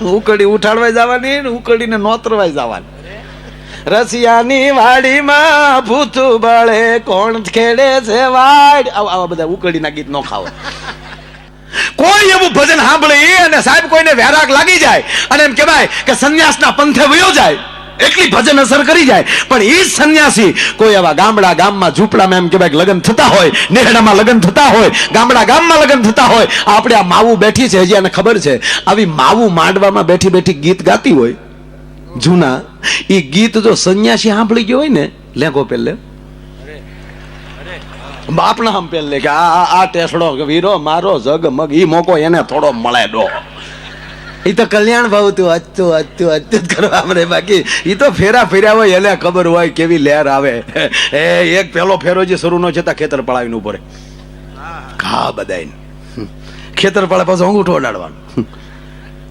ઉકડી ઉઠાડવા જવાની ને ઉકડીને નોતરવાય જવાની. રસિયાની વાડીમાં ભૂત બળે કોણ ખેડે છે વાડ. આવા આવા બધા ઉકળીના ગીત નો ખાવ. કોઈ એવું ભજન સાંભળી અને સાહેબ કોઈને વેરાગ લાગી જાય અને એમ કહેવાય કે સંન્યાસના પંથે વયો જાય. એટલી ભજન અસર કરી જાય. પણ એ સંન્યાસી કોઈ એવા ગામડા ગામમાં ઝૂંપડામાં એમ કહેવાય લગ્ન થતા હોય, નેહડામાં લગ્ન થતા હોય, ગામડા ગામમાં લગ્ન થતા હોય, આપણે આ માવું બેઠી છે, હજી એને ખબર છે, આવી માવું માંડવામાં બેઠી બેઠી ગીત ગાતી હોય, જૂના એ ગીત જો સંન્યાસી સાંભળી ગયો હોય ને, લેગો પેલે બાપના આમ પેલે કે આ- આ ટેસડો વીરો મારો જગમગ એ મોકો એને થોડો મળે ડો ઈ તો કલ્યાણ ભાવ તું હતું હતું જ કરવા મને બાકી એ તો ફેરા ફેર્યા હોય એને ખબર હોય કેવી લહેર આવે. એ એક પેલો ફેરો જે શરૂ નો છતાં ખેતર પડાવીને ઉપર ઘા બધાય ખેતર પાડે પાછો અંગૂઠો અડાડવાનો.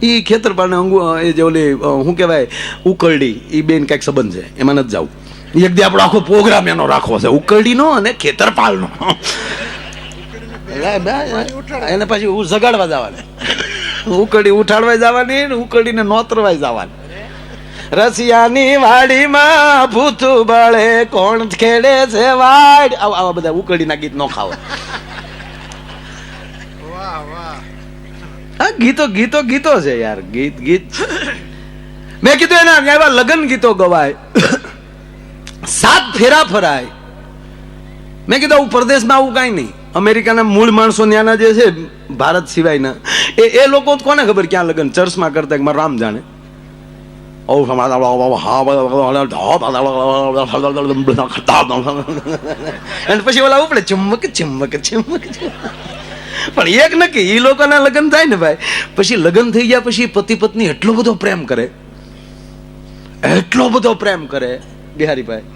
એ ખેતર ખેતરપાળને અંગુ એ જે ઓલી શું કહેવાય ઉકરડી એ બેન કંઈક સંબંધ છે એમાં નથી જવું. એક દી આપણો આખો પ્રોગ્રામ એનો રાખવો છે ઉકરડીનો અને ખેતરપાળનો એને પછી હું જગાડવા જવાની. ઉકરડી ઉઠાડવા જવાની ને ઉકરડીને નોતરવાય જવાની. રસિયાની વાડીમાં ભૂતું બળે કોણ ખેડે છે વાડ. આવા આવા બધા ઉકળીના ગીત નો ખાવ. હા ગીતો ગીતો ગીતો છે યાર. ગીત ગીત. મેં કીધું એના એવા લગ્ન ગીતો ગવાય. સાત ફેરા ફરાય. મેં કીધું આવું પરદેશમાં આવું કાંઈ નહીં. અમેરિકાના મૂળ માણસો ત્યાંના જે છે ભારત સિવાયના એ એ લોકો કોને ખબર ક્યાં લગ્ન ચર્ચમાં કરતા મારા રામ જાણે અને પછી ઓલા ઉપડે ચમક ચમક ચમક પણ એક નક્કી એ લોકોના લગ્ન થાય ને ભાઈ પછી લગ્ન થઈ ગયા પછી પતિ પત્ની એટલો બધો પ્રેમ કરે એટલો બધો પ્રેમ કરે બિહારીભાઈ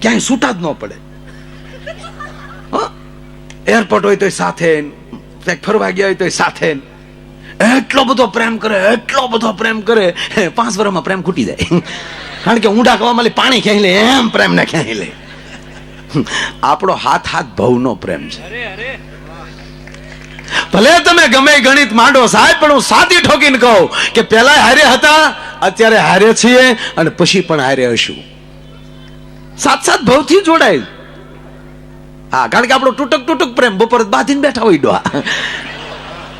ક્યાંય છૂટા જ ન પડે એરપોર્ટ હોય તો સાથે ક્યાંક ફરવા ગયા હોય તો સાથે. એટલો બધો પ્રેમ કરે એટલો બધો પ્રેમ કરે પાંચ વર્ષમાં પ્રેમ ખૂટી જાય. કારણ કે ઊંડા કવા માલી પાણી ખેંચી લે એમ પ્રેમ ને ક્યાંય લે. આપણો હાથ હાથ ભવનો પ્રેમ છે. ભલે તમે ગમે ગણિત માંડો સાહેબ પણ હું સાદી ઠોકીને કહું કે પેલા હારે હતા અત્યારે હારે છીએ અને પછી પણ હારે હશું. સાત સાત ભવથી જોડાય હા, કારણ કે આપણો તૂટક તૂટક પ્રેમ બપોરે બાંધીને બેઠા હોય ડોહા.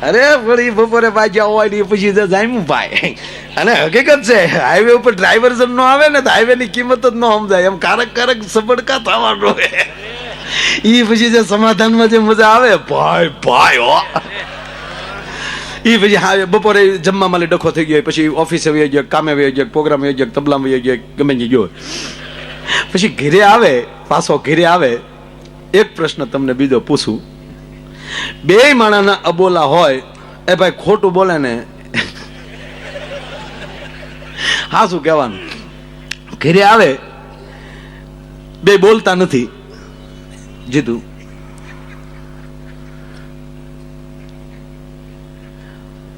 અરે, વળી બપોરે બાજ્યા હોય ને પછી તો જામ્યું ભાઈ. અને હકીકત છે હાઈવે ઉપર ડ્રાઈવર જ નો આવે ને તો હાઈવે ની કિંમત જ ન સમજાય. એમ કારક કારક સબડકા થવાનો એ પછી જે સમાધાનમાં જે મજા આવે, ભાઈ ભાઈ, હો. એ પછી હા, બપોરે જમવા માલે ડખો થઈ ગયો પછી ઓફિસે વહી ગયો, કામે વહી ગયો પ્રોગ્રામ વહી ગયો, તબલામાં વહી ગયો, ગમે ગયો પછી ઘરે આવે, પાછો ઘરે આવે એક પ્રશ્ન તમને બીજો પૂછું. બે માણાના અબોલા હોય, એ ભાઈ ખોટું બોલે ને, હા શું કહેવાનું? ઘેરે આવે, બે બોલતા નથી. જીતું.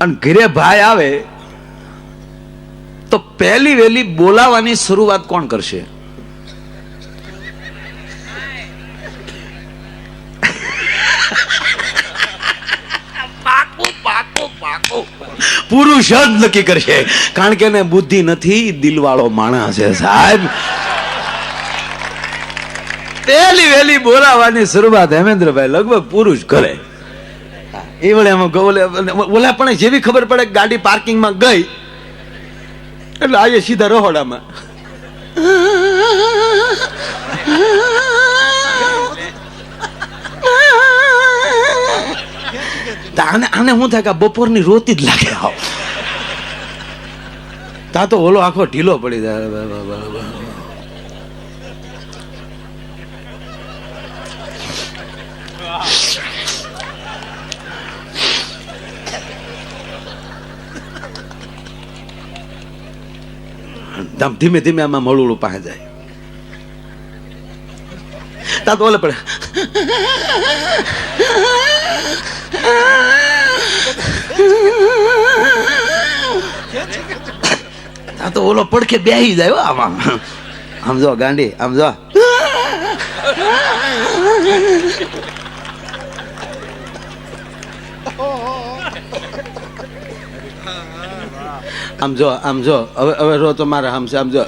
અને ઘેરે ભાઈ આવે, તો પહેલી વહેલી બોલાવાની શરૂઆત કોણ કરશે? પુરુષ જ નક્કી કરશે. કારણ કે એને બુદ્ધિ નથી, દિલવાળો માણસ છે, સાહેબ. પહેલી વહેલી બોલાવાની શરૂઆત હેમેન્દ્રભાઈ લગભગ પુરુષ કરે. એ વળે એમાં ઓલા પણ જેવી ખબર પડે ગાડી પાર્કિંગમાં ગઈ, એટલે આજે સીધા રહોડામાં. આને આને હું થાય કે બપોરની રોતી જ લાગે આવ. તા તો ઓલો આખો ઢીલો પડી જાય. ધીમે ધીમે આમાં મળું પાસે જાય. તા તો ઓલે પડે તો ઓલો પડખે બેહી જાય આમાં. આમ જો ગાંડી, આમ જો. આમ જો આમ જો. હવે હવે રો તો મારે છે આમ જો.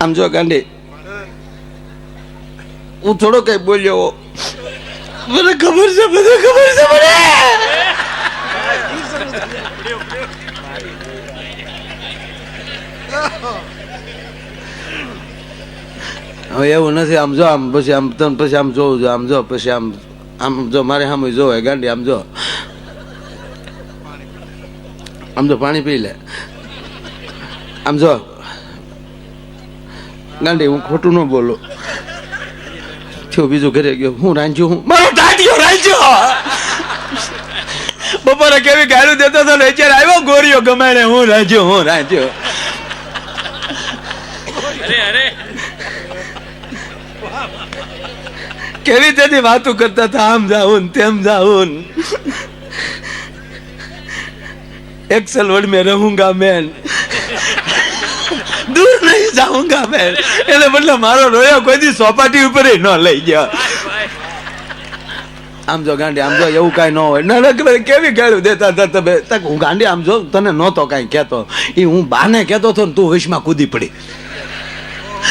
આમ જો ગાંડી. હું થોડો કઈ બોલ્યો મને ખબર છે, મને ખબર છે, મને! હવે એવું નથી, આમ જો, આમ પછી આમ તમે પછી આમ જોવું જો આમ જો, પછી આમ આમ જો, મારે સામે જોવે, ગાંડી, આમ જો. આમ જો, પાણી પી લે. આમ જો. ગાંડી, હું ખોટું ન બોલું. થયો બીજું ઘરે ગયો. હું રાંધ્યું હું? મારો ટાટિયો રાંધ્યો! બપોરે કેવી ગાળું દેતો હતો ને અત્યારે આવ્યો ગોરીઓ ગમાડે હું રાંધ્યો હું રાંધ્યો. અરે અરે. કેવી તેની વાતો કરતા હતા? આમ જાઉન તેમ જાઉન એક્સલ સલવડ મેં રહું ગા મેન દૂર નહીં જાઉંગા મેં એટલે મતલબ મારો રોયો કોઈ દી સોપાટી ઉપર ન લઈ ગયો. આમ જો ગાંડી, આમ જો એવું કાંઈ ન હોય. ના કેવી ગાળું દેતા હતા તમે? હું ગાંડી, આમ જો તને નહોતો કાંઈ કહેતો. એ હું બાને કહેતો હતો ને તું વિશમાં કૂદી પડી.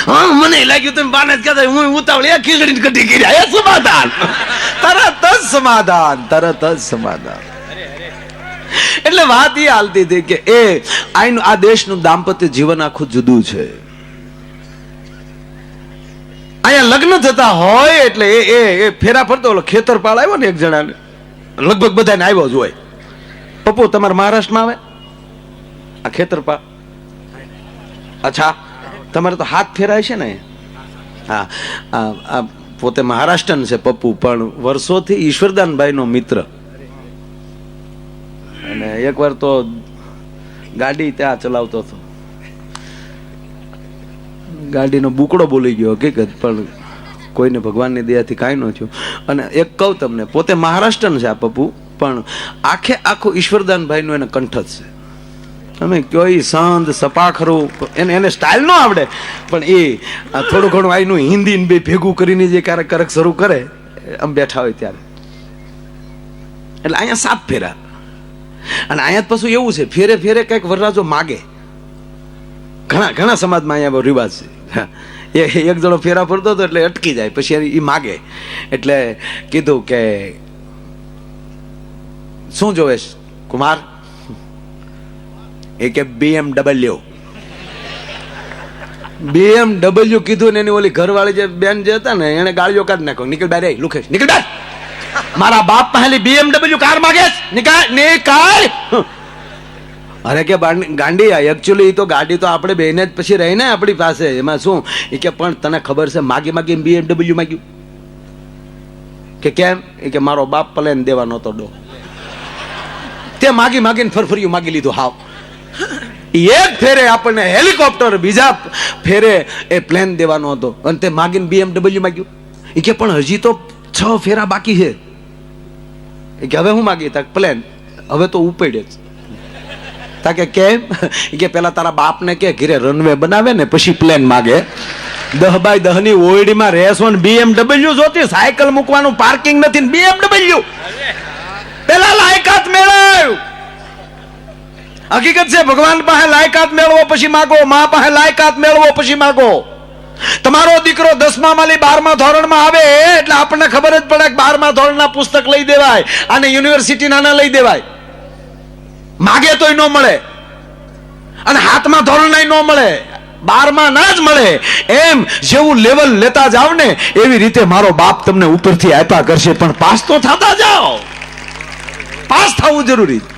હા, મને લાગ્યું તમે બાને જ કહેતા હું ઉતાવળ એક ખીચડી કઢી ગયા એ સમાધાન. તરત જ સમાધાન, તરત જ સમાધાન. એટલે વાત એ હાલતી હતી કે, એ આ દેશનું દાંપત્ય જીવન આખું જુદું છે. અહીંયા લગ્ન થતા હોય એટલે એ એ એ ફેરા ફરતો, ઓલો ખેતરપાળ આવ્યો ને એક જણાને. લગભગ બધાને આવ્યો જ હોય. પપ્પુ, તમારે મહારાષ્ટ્રમાં આવે? આ ખેતરપાળ? અચ્છા, તમારે તો હાથ ફેરાય છે ને? હા આ પોતે મહારાષ્ટ્રન છે પપ્પુ, પણ વર્ષોથી ઈશ્વરદાનભાઈનો મિત્ર. અને એકવાર તો ગાડી ત્યાં ચલાવતો હતો. ગાડીનો બુકડો બોલી ગયો હકીકત, પણ કોઈને ભગવાનની દયાથી કાંઈ ન થયું. અને એક કહું તમને, પોતે મહારાષ્ટ્રન છે આ પપ્પુ, પણ આખે આખું ઈશ્વરદાનભાઈનું એને કંઠ છે. તમે કયો એ સંત, સપાખરું, એને એને સ્ટાઇલ ન આવડે, પણ એ થોડું ઘણું આઈનું હિન્દી બે ભેગું કરીને જે ક્યારેક ક્યારેક શરૂ કરે આમ બેઠા હોય ત્યારે. એટલે અહીંયા સાત ફેરા. અને અહીંયા પાછું એવું છે, ફેરે ફેરે કંઈક વરરાજો માગે. ઘણા ઘણા સમાજમાં અહીંયા રિવાજ છે. એ એક જણો ફેરા ફરતો હતો એટલે અટકી જાય, પછી એ માગે. એટલે કીધું કે, શું જોવે કુમાર? એ કે બીએમડબલ્યુ બીએમડબલ્યુ કીધું ને એની ઓલી ઘરવાળી જે બેન જે હતા ને, એને ગાળીઓ કાઢ નાખો, નીકળ બાર લુખેશ નીકળ બાર મારા બાપ પહેલી બીએમડબલ્યુ કાર માગે છે. નીકાળ નીકાળ અરે કે ગાંડી એકચ્યુઅલી તો ગાડી તો આપણે બેને જ પછી રહી ને આપણી પાસે. એમાં શું? એ કે પણ તને ખબર છે, માગી માગી બીએમડબલ્યુ માગ્યું. કે કેમ? એ કે મારો બાપ પ્લેન દેવાનો તો ડો તે માગી માગીને ફરફરિયું માગી લીધું, હાવ. એક ફેરે આપણને હેલિકોપ્ટર, બીજા ફેરે એ પ્લેન દેવાનો હતો. અને તે માગીને બીએમડબલ્યુ માગ્યું. એ કે પણ હજી તો છ ફેરા બાકી છે. કે હવે હું માગી તક પ્લેન હવે તો ઉપડે જ. તા કે કેમ? કે પેલા તારા બાપને કે, ઘરે રનવે બનાવે ને, પછી પ્લેન માગે. દહ બાય દહની ઓયડીમાં રેસવન બીએમડબલ્યુ જોતી, સાયકલ મૂકવાનું પાર્કિંગ નથી બીએમડબલ્યુ પેલા લાયકાત મેળવ્યું હકીકત છે, ભગવાન પાસે લાયકાત મેળવો, પછી માગો. મા પાસે લાયકાત મેળવો, પછી માગો. તમારો દીકરો દસમા માલી બારમા ધોરણમાં આવે એટલે આપણને ખબર જ પડે કે બારમા ધોરણના પુસ્તક લઈ દેવાય અને યુનિવર્સિટી ના લઈ દેવાય. માગે તોય ન મળે. અને હાથમાં ધોરણાય ન મળે. બારમાં ના જ મળે. એમ જેવું લેવલ લેતા જાવ ને, એવી રીતે મારો બાપ તમને ઉપરથી આપ્યા કરશે. પણ પાસ તો થતા જાઓ. પાસ થવું જરૂરી છે.